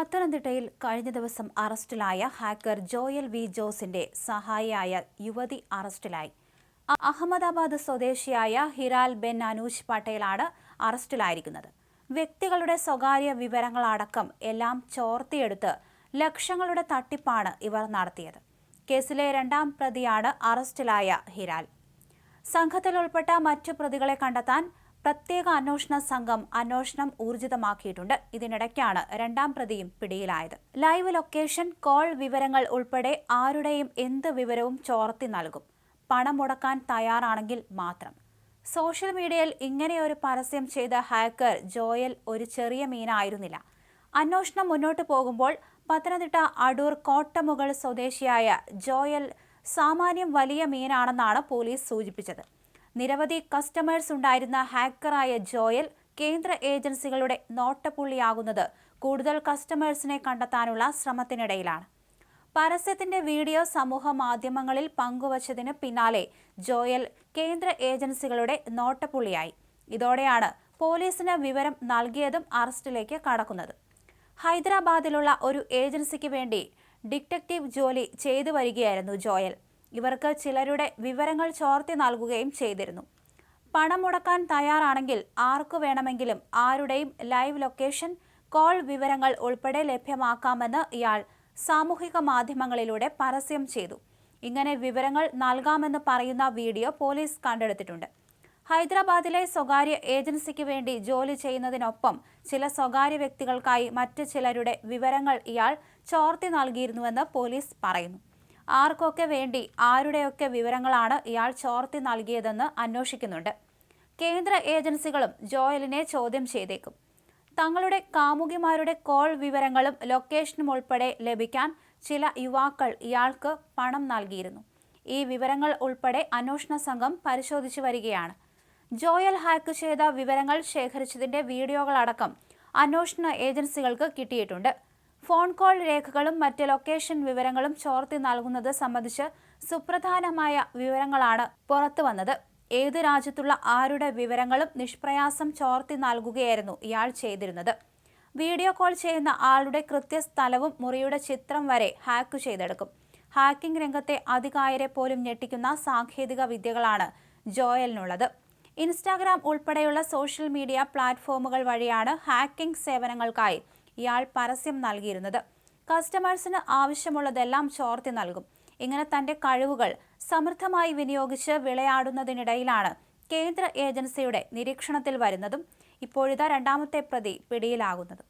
പത്തനംതിട്ടയിൽ കഴിഞ്ഞ ദിവസം അറസ്റ്റിലായ ഹാക്കർ ജോയൽ വി ജോസിന്റെ സഹായിയായ യുവതി അറസ്റ്റിലായി. അഹമ്മദാബാദ് സ്വദേശിയായ ഹിരാൽ ബെൻ അനൂജ് പട്ടേലാണ് അറസ്റ്റിലായിരിക്കുന്നത്. വ്യക്തികളുടെ സ്വകാര്യ വിവരങ്ങളടക്കം എല്ലാം ചോർത്തിയെടുത്ത് ലക്ഷങ്ങളുടെ തട്ടിപ്പാണ് ഇവർ നടത്തിയത്. കേസിലെ രണ്ടാം പ്രതിയാണ് അറസ്റ്റിലായ ഹിരാൽ. സംഘത്തിൽ ഉൾപ്പെട്ട മറ്റു പ്രതികളെ കണ്ടെത്താൻ പ്രത്യേക അന്വേഷണ സംഘം അന്വേഷണം ഊർജിതമാക്കിയിട്ടുണ്ട്. ഇതിനിടയ്ക്കാണ് രണ്ടാം പ്രതിയും പിടിയിലായത്. ലൈവ് ലൊക്കേഷൻ കോൾ വിവരങ്ങൾ ഉൾപ്പെടെ ആരുടെയും എന്ത് വിവരവും ചോർത്തി നൽകും. പണം മുടക്കാൻ തയ്യാറാണെങ്കിൽ മാത്രം. സോഷ്യൽ മീഡിയയിൽ ഇങ്ങനെയൊരു പരസ്യം ചെയ്ത ഹാക്കർ ജോയൽ ഒരു ചെറിയ മീനായിരുന്നില്ല. അന്വേഷണം മുന്നോട്ട് പോകുമ്പോൾ പത്തനംതിട്ട അടൂർ കോട്ടമുകൾ സ്വദേശിയായ ജോയൽ സാമാന്യം വലിയ മീനാണെന്നാണ് പോലീസ് സൂചിപ്പിച്ചത്. നിരവധി കസ്റ്റമേഴ്സ് ഉണ്ടായിരുന്ന ഹാക്കറായ ജോയൽ കേന്ദ്ര ഏജൻസികളുടെ നോട്ടപ്പുള്ളിയാകുന്നത് കൂടുതൽ കസ്റ്റമേഴ്സിനെ കണ്ടെത്താനുള്ള ശ്രമത്തിനിടയിലാണ്. പരസ്യത്തിന്റെ വീഡിയോ സമൂഹ മാധ്യമങ്ങളിൽ പങ്കുവച്ചതിന് പിന്നാലെ ജോയൽ കേന്ദ്ര ഏജൻസികളുടെ നോട്ടപ്പുള്ളിയായി. ഇതോടെയാണ് പോലീസിന് വിവരം നൽകിയതും അറസ്റ്റിലേക്ക് കടക്കുന്നത്. ഹൈദരാബാദിലുള്ള ഒരു ഏജൻസിക്ക് വേണ്ടി ഡിറ്റക്റ്റീവ് ജോലി ചെയ്തു വരികയായിരുന്നു ജോയൽ. ഇവർക്ക് ചിലരുടെ വിവരങ്ങൾ ചോർത്തി നൽകുകയും ചെയ്തിരുന്നു. പണം മുടക്കാൻ തയ്യാറാണെങ്കിൽ ആർക്കു വേണമെങ്കിലും ആരുടെയും ലൈവ് ലൊക്കേഷൻ കോൾ വിവരങ്ങൾ ഉൾപ്പെടെ ലഭ്യമാക്കാമെന്ന് ഇയാൾ സാമൂഹിക മാധ്യമങ്ങളിലൂടെ പരസ്യം ചെയ്തു. ഇങ്ങനെ വിവരങ്ങൾ നൽകാമെന്ന് പറയുന്ന വീഡിയോ പോലീസ് കണ്ടെടുത്തിട്ടുണ്ട്. ഹൈദരാബാദിലെ സ്വകാര്യ ഏജൻസിക്ക് വേണ്ടി ജോലി ചെയ്യുന്നതിനൊപ്പം ചില സ്വകാര്യ വ്യക്തികൾക്കായി മറ്റു ചിലരുടെ വിവരങ്ങൾ ഇയാൾ ചോർത്തി നൽകിയിരുന്നുവെന്ന് പോലീസ് പറയുന്നു. ആർക്കൊക്കെ വേണ്ടി ആരുടെയൊക്കെ വിവരങ്ങളാണ് ഇയാൾ ചോർത്തി നൽകിയതെന്ന് അന്വേഷിക്കുന്നുണ്ട്. കേന്ദ്ര ഏജൻസികളും ജോയലിനെ ചോദ്യം ചെയ്തേക്കും. തങ്ങളുടെ കാമുകിമാരുടെ കോൾ വിവരങ്ങളും ലൊക്കേഷനും ഉൾപ്പെടെ ലഭിക്കാൻ ചില യുവാക്കൾ ഇയാൾക്ക് പണം നൽകിയിരുന്നു. ഈ വിവരങ്ങൾ ഉൾപ്പെടെ അന്വേഷണ സംഘം പരിശോധിച്ചു വരികയാണ്. ജോയൽ ഹാക്ക് ചെയ്ത വിവരങ്ങൾ ശേഖരിച്ചതിന്റെ വീഡിയോകളടക്കം അന്വേഷണ ഏജൻസികൾക്ക് കിട്ടിയിട്ടുണ്ട്. ഫോൺ കോൾ രേഖകളും മറ്റ് ലൊക്കേഷൻ വിവരങ്ങളും ചോർത്തി നൽകുന്നത് സംബന്ധിച്ച് സുപ്രധാനമായ വിവരങ്ങളാണ് പുറത്തു വന്നത്. ഏത് രാജ്യത്തുള്ള ആരുടെ വിവരങ്ങളും നിഷ്പ്രയാസം ചോർത്തി നൽകുകയായിരുന്നു ഇയാൾ ചെയ്തിരുന്നത്. വീഡിയോ കോൾ ചെയ്യുന്ന ആളുടെ കൃത്യസ്ഥലവും മുറിയുടെ ചിത്രം വരെ ഹാക്ക് ചെയ്തെടുക്കും. ഹാക്കിംഗ് രംഗത്തെ അധികായരെ പോലും ഞെട്ടിക്കുന്ന സാങ്കേതിക വിദ്യകളാണ് ജോയലിനുള്ളത്. ഇൻസ്റ്റാഗ്രാം ഉൾപ്പെടെയുള്ള സോഷ്യൽ മീഡിയ പ്ലാറ്റ്ഫോമുകൾ വഴിയാണ് ഹാക്കിംഗ് സേവനങ്ങൾക്കായി ഇയാൾ പരസ്യം നൽകിയിരുന്നത്. കസ്റ്റമേഴ്സിന് ആവശ്യമുള്ളതെല്ലാം ചോർത്തി നൽകും. ഇങ്ങനെ തന്റെ കഴിവുകൾ സമൃദ്ധമായി വിനിയോഗിച്ച് വിളയാടുന്നതിനിടയിലാണ് കേന്ദ്ര ഏജൻസിയുടെ നിരീക്ഷണത്തിൽ വരുന്നതും ഇപ്പോഴിതാ രണ്ടാമത്തെ പ്രതി പിടിയിലാകുന്നതും.